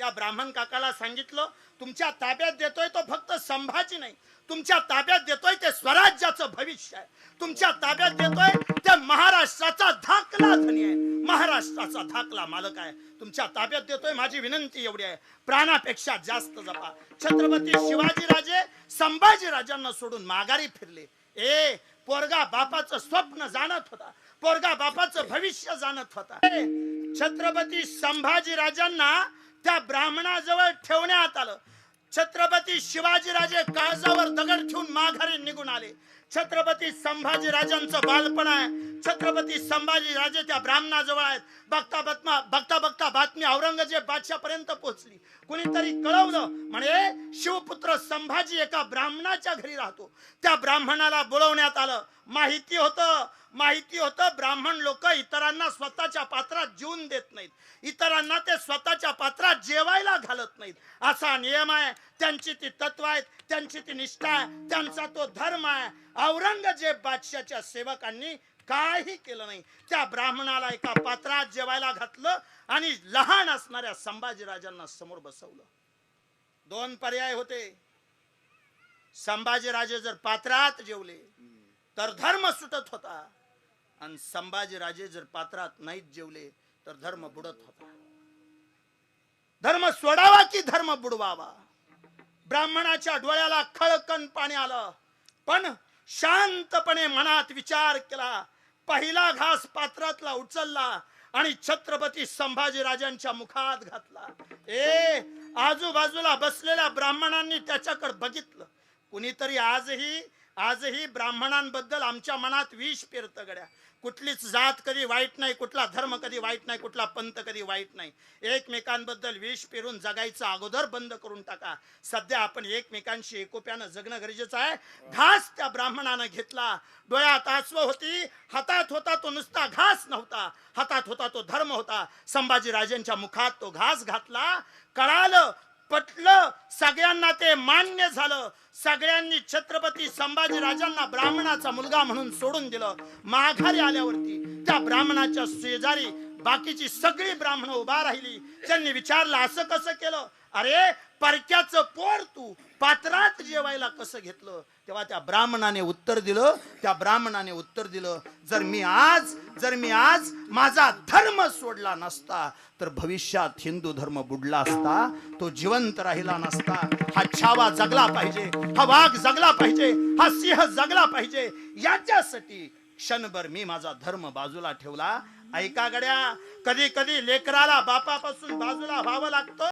त्या ब्राह्मण काकाला सांगितलं तुमच्या ताब्यात देतोय तो फक्त संभाजी नाही. तुमच्या ताब्यात देतोय ते स्वराज्याचं भविष्य आहे. तुमच्या ताब्यात देतोय ते महाराष्ट्राचा धाकला धनी आहे. महाराष्ट्राचा धाकला मालक आहे. तुमच्या ताब्यात देतोय माझी विनंती एवढी आहे. प्राणापेक्षा जास्त जपा. छत्रपती शिवाजीराजे संभाजीराजांना सोडून माघारी फिरले. ए पोरगा बापाचं स्वप्न जाणत होता. पोरगा बापाचं भविष्य जाणत होता. छत्रपती संभाजीराजांना त्या ब्राह्मणाजवळ ठेवण्यात आलं. छत्रपती शिवाजीराजे काळजावर दगड ठेवून माघारी निघून आले. छत्रपती संभाजीराजांचं बालपण आहे. छत्रपती संभाजीराजे त्या ब्राह्मणाजवळ आहेत. बघता बघता बघता बघता बातमी औरंगजेब बादशापर्यंत पोहोचली. कुणीतरी कळवलं म्हणे शिवपुत्र संभाजी एका ब्राह्मणाच्या घरी राहतो. त्या ब्राह्मणाला बोलवण्यात आलं. माहिती होतं माहिती होतं ब्राह्मण लोक इतरांना स्वतःच्या पात्रात जीवन देत नाहीत. इतरांना ते स्वतःच्या पात्रात जेवायला घालत नाहीत. असा नियम आहे. त्यांची ती तत्व आहेत त्यांची ती निष्ठा आहे त्यांचा तो धर्म आहे. औरंगजेब बादशाच्या सेवकांनी काही केलं नाही. त्या ब्राह्मणाला एका पात्रात जेवायला घातलं आणि लहान असणाऱ्या संभाजीराजांना समोर बसवलं. दोन पर्याय होते. संभाजीराजे जर पात्रात जेवले तर धर्म सुटत होता. आणि संभाजीराजे जर पात्रात नाहीत जेवले तर धर्म बुडत होता. धर्म सोडावा की धर्म बुडवावा? ब्राह्मणाच्या डोळ्याला खळकन पाणी आलं. पण शांतपणे मनात विचार केला. पहिला घास पात्रातला उचलला आणि छत्रपती संभाजीराजांच्या मुखात घातला. ए आजूबाजूला बसलेल्या ब्राह्मणांनी त्याच्याकडे बघितलं. कुणीतरी आजही आजही ब्राह्मणांबद्दल आमच्या मनात विष पेरत गड्या. कुठलीच जात कधी वाईट नाही कुठला धर्म कधी वाईट नाही कुठला पंथ कधी वाईट नाही. एकमेकांबद्दल विष पेरून जगायचं अगोदर बंद करून टाका. सध्या आपण एकमेकांशी एकोप्यानं जगणं गरजेचं आहे. घास त्या ब्राह्मणानं घेतला. डोळ्यात आसव होती. हातात होता तो नुसता घास नव्हता. हातात होता तो धर्म होता. संभाजीराजेंच्या मुखात तो घास घातला. कळालं पटलं सगळ्यांना ते मान्य झालं. सगळ्यांनी छत्रपती संभाजीराजांना ब्राह्मणाचा मुलगा म्हणून सोडून दिलं. माघारी आल्यावरती त्या ब्राह्मणाच्या शेजारी बाकीची सगळी ब्राह्मण उभा राहिली. त्यांनी विचारलं असं कसं केलं? अरे परक्याचं पोर तू. पात्रात जेवायला कसं घेतलं? तेव्हा त्या ब्राह्मणाने उत्तर दिलं. त्या ब्राह्मणाने उत्तर दिलं जर मी आज जर मी आज माझा धर्म सोडला नसता तर भविष्यात हिंदू धर्म बुडला असता तो जिवंत राहिला नसता. हा छावा जगला पाहिजे हा वाघ जगला पाहिजे हा सिंह जगला पाहिजे. याच्यासाठी क्षणभर मी माझा धर्म बाजूला ठेवला. ऐका गड्या कधी कधी लेकराला बापापासून बाजूला व्हावं लागतं.